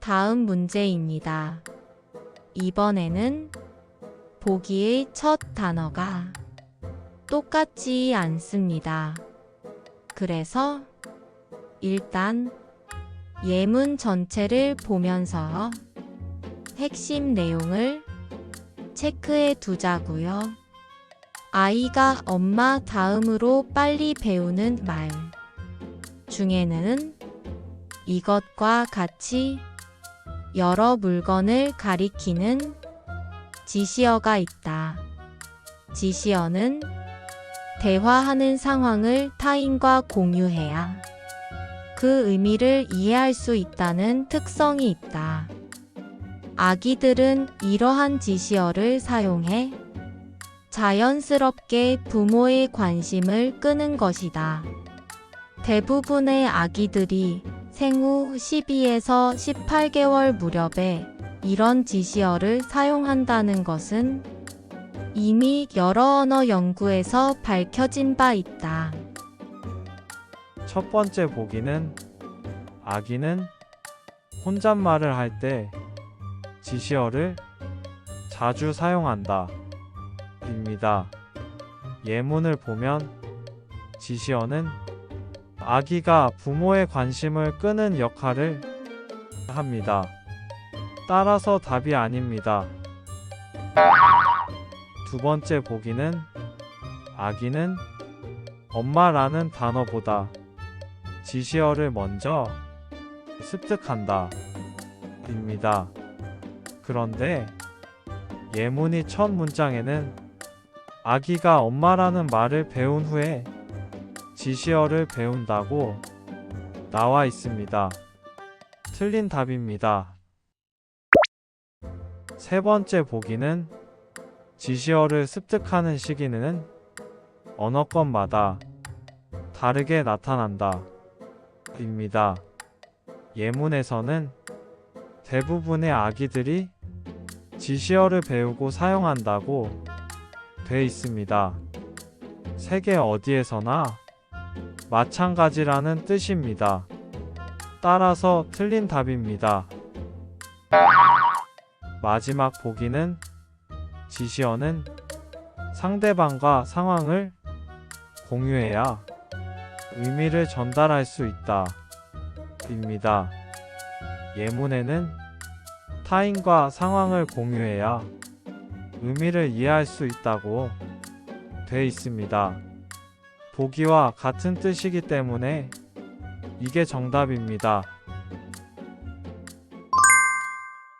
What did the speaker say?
다음 문제입니다. 이번에는 보기의 첫 단어가 똑같지 않습니다. 그래서 일단 예문 전체를 보면서 핵심 내용을 체크해 두자고요. 아이가 엄마 다음으로 빨리 배우는 말 중에는 이것과 같이 여러 물건을 가리키는 지시어가 있다. 지시어는 대화하는 상황을 타인과 공유해야 그 의미를 이해할 수 있다는 특성이 있다. 아기들은 이러한 지시어를 사용해 자연스럽게 부모의 관심을 끄는 것이다. 대부분의 아기들이 생후 12에서 18개월 무렵에 이런 지시어를 사용한다는 것은 이미 여러 언어 연구에서 밝혀진 바 있다. 첫 번째 보기는 아기는 혼잣말을 할 때 지시어를 자주 사용한다. 입니다. 예문을 보면 지시어는 아기가 부모의 관심을 끄는 역할을 합니다. 따라서 답이 아닙니다. 두 번째 보기는 아기는 엄마라는 단어보다 지시어를 먼저 습득한다. 입니다. 그런데 예문이 첫 문장에는 아기가 엄마라는 말을 배운 후에 지시어를 배운다고 나와 있습니다. 틀린 답입니다. 세 번째 보기는 지시어를 습득하는 시기는 언어권마다 다르게 나타난다. 입니다. 예문에서는 대부분의 아기들이 지시어를 배우고 사용한다고 돼 있습니다. 세계 어디에서나 마찬가지라는 뜻입니다. 따라서 틀린 답입니다. 마지막 보기는 지시어는 상대방과 상황을 공유해야 의미를 전달할 수 있다. 입니다. 예문에는 타인과 상황을 공유해야 의미를 이해할 수 있다고 돼 있습니다. 보기와 같은 뜻이기 때문에 이게 정답입니다.